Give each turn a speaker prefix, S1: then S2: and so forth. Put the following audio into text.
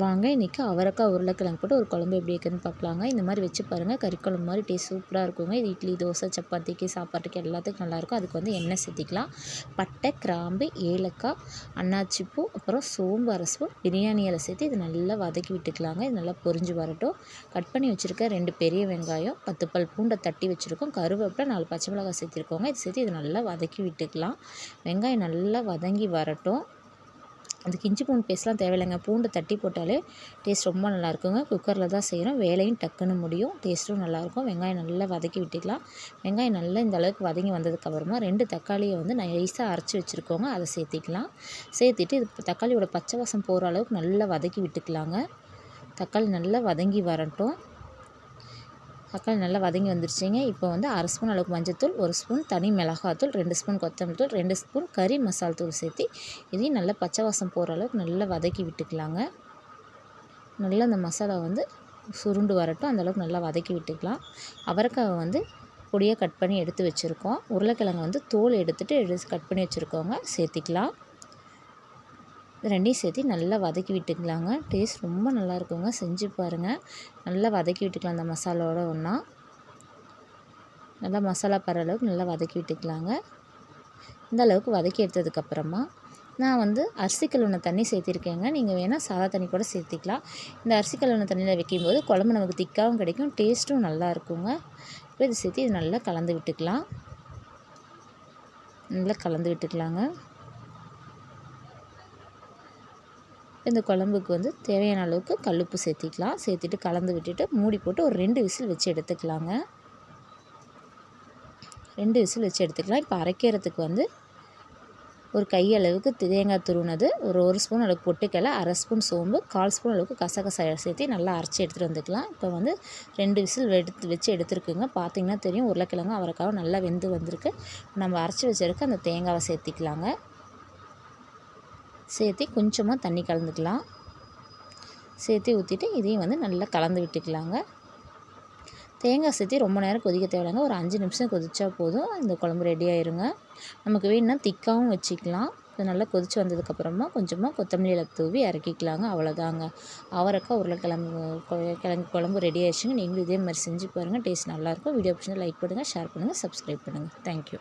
S1: வாங்க இன்றைக்கி அவரைக்காய் உருளைக்கிழங்கு போட்டு ஒரு குழம்பு எப்படி இருக்குன்னு பார்க்கலாங்க. இந்த மாதிரி வச்சு பாருங்கள் கறிக்குழம்பு மாதிரி டேஸ்ட் சூப்பராக இருக்குங்க. இது இட்லி தோசை சப்பாத்திக்கு சாப்பாட்டுக்கு எல்லாத்துக்கும் நல்லாயிருக்கும் அதுக்கு வந்து எண்ணெய் சேர்த்திக்கலாம். பட்டை கிராம்பு ஏலக்காய் அன்னாச்சிப்பூ அப்புறம் சோம்பு அரசும் பிரியாணி இலை சேர்த்து இது நல்லா வதக்கி விட்டுக்கலாங்க. இது நல்லா பொரிஞ்சு வரட்டும். கட் பண்ணி வச்சுருக்க ரெண்டு பெரிய வெங்காயம் பத்து பல் பூண்டை தட்டி வச்சுருக்கோம். கருவேப்பிலை நாலு பச்சை மிளகாய் சேர்த்திருக்கோங்க. இது சேர்த்து இது நல்லா வதக்கி விட்டுக்கலாம். வெங்காயம் நல்லா வதங்கி வரட்டும். அதுக்கு இஞ்சி பூண்டு பேஸ்ட்லாம் தேவையில்லைங்க. பூண்டு தட்டி போட்டாலே டேஸ்ட் ரொம்ப நல்லாயிருக்குங்க. குக்கரில் தான் செய்கிறோம். வேலையும் டக்குன்னு முடியும். டேஸ்ட்டும் நல்லாயிருக்கும். வெங்காயம் நல்லா வதக்கி விட்டுக்கலாம். வெங்காயம் நல்லா இந்த அளவுக்கு வதங்கி வந்ததுக்கப்புறமா ரெண்டு தக்காளியை வந்து நைஸாக அரைச்சி வச்சுருக்கோங்க. அதை சேர்த்திக்கலாம். சேர்த்துட்டு இது தக்காளியோட பச்சை வாசம் போகிற அளவுக்கு நல்லா வதக்கி விட்டுக்கலாங்க. தக்காளி நல்லா வதங்கி வரட்டும். தக்காளி நல்லா வதங்கி வந்துருச்சுங்க. இப்போ வந்து அரை ஸ்பூன் அளவுக்கு மஞ்சத்தூள் ஒரு ஸ்பூன் தனி மிளகாத்தூள் ரெண்டு ஸ்பூன் கொத்தமல்லி தூள் ரெண்டு ஸ்பூன் கறி மசால் தூள் சேர்த்து இதையும் நல்லா பச்சை வாசம் போகிற அளவுக்கு நல்லா வதக்கி விட்டுக்கலாங்க. நல்லா அந்த மசாலா வந்து சுருண்டு வரட்டும். அந்தளவுக்கு நல்லா வதக்கி விட்டுக்கலாம். அவரைக்காவை வந்து பொடியாக கட் பண்ணி எடுத்து வச்சுருக்கோம். உருளைக்கிழங்கு வந்து தோல் எடுத்துகிட்டு எடுத்து கட் பண்ணி வச்சுருக்கோங்க. சேர்த்திக்கலாம். ரெண்டையும் சேர்த்து நல்லா வதக்கி விட்டுக்கலாங்க. டேஸ்ட் ரொம்ப நல்லா இருக்குங்க செஞ்சு பாருங்கள் நல்லா வதக்கி விட்டுக்கலாம் அந்த மசாலாவோட ஒன்றா நல்லா மசாலா பர அளவுக்கு நல்லா வதக்கி விட்டுக்கலாங்க. இந்த அளவுக்கு வதக்கி எடுத்ததுக்கப்புறமா நான் வந்து அரிசி கழுவின தண்ணி சேர்த்திருக்கேங்க. நீங்கள் வேணால் சாதா தண்ணி கூட சேர்த்திக்கலாம். இந்த அரிசி கழுவின தண்ணியில் வைக்கும்போது குழம்பு நமக்கு திக்காகவும் கிடைக்கும் டேஸ்ட்டும் நல்லா இருக்குங்க. இப்போ இது சேர்த்து இது நல்லா கலந்து விட்டுக்கலாம். நல்லா கலந்து விட்டுக்கலாங்க. இந்த குழம்புக்கு வந்து தேவையான அளவுக்கு கல்லுப்பு சேர்த்திக்கலாம். சேர்த்துட்டு கலந்து விட்டுட்டு மூடி போட்டு ஒரு ரெண்டு விசில் வச்சு எடுத்துக்கலாங்க. ரெண்டு விசில் வச்சு எடுத்துக்கலாம். இப்போ அரைக்கிறதுக்கு வந்து ஒரு கையளவுக்கு தேங்காய் துருவினது ஒரு ஒரு ஸ்பூன் அளவுக்கு பொட்டுக்கலை அரை ஸ்பூன் சோம்பு கால் ஸ்பூன் அளவுக்கு கசகசாயை சேர்த்து நல்லா அரைச்சி எடுத்துகிட்டு வந்துக்கலாம். இப்போ வந்து ரெண்டு விசில் எடுத்து வச்சு எடுத்துருக்குங்க. பார்த்தீங்கன்னா தெரியும் உருளைக்கிழங்கு அவரைக்காவும் நல்லா வெந்து வந்திருக்கு. நம்ம அரைச்சி வச்சுருக்க அந்த தேங்காவை சேர்த்திக்கலாங்க. சேர்த்து கொஞ்சமாக தண்ணி கலந்துக்கலாம். சேர்த்து ஊற்றிட்டு இதையும் வந்து நல்லா கலந்து விட்டுக்கலாங்க. தேங்காய் சேர்த்து ரொம்ப நேரம் கொதிக்க தேவையில்லைங்க. ஒரு அஞ்சு நிமிஷம் கொதித்தா போதும். இந்த குழம்பு ரெடி ஆயிருங்க. நமக்கு வேணும்னா திக்காகவும் வச்சுக்கலாம். இது நல்லா கொதித்து வந்ததுக்கப்புறமா கொஞ்சமாக கொத்தமல்லி இலை தூவி இறக்கிக்கலாங்க. அவ்வளோதாங்க. அவரைக்காய் உருளைக்கிழங்கு கிழங்கு குழம்பு ரெடி ஆயிடுச்சுங்க. நீங்களும் இதே மாதிரி செஞ்சு பாருங்கள் டேஸ்ட் நல்லாயிருக்கும் வீடியோ பிடிச்சா லைக் பண்ணுங்கள் ஷேர் பண்ணுங்கள் சப்ஸ்கிரைப் பண்ணுங்கள் தேங்க்யூ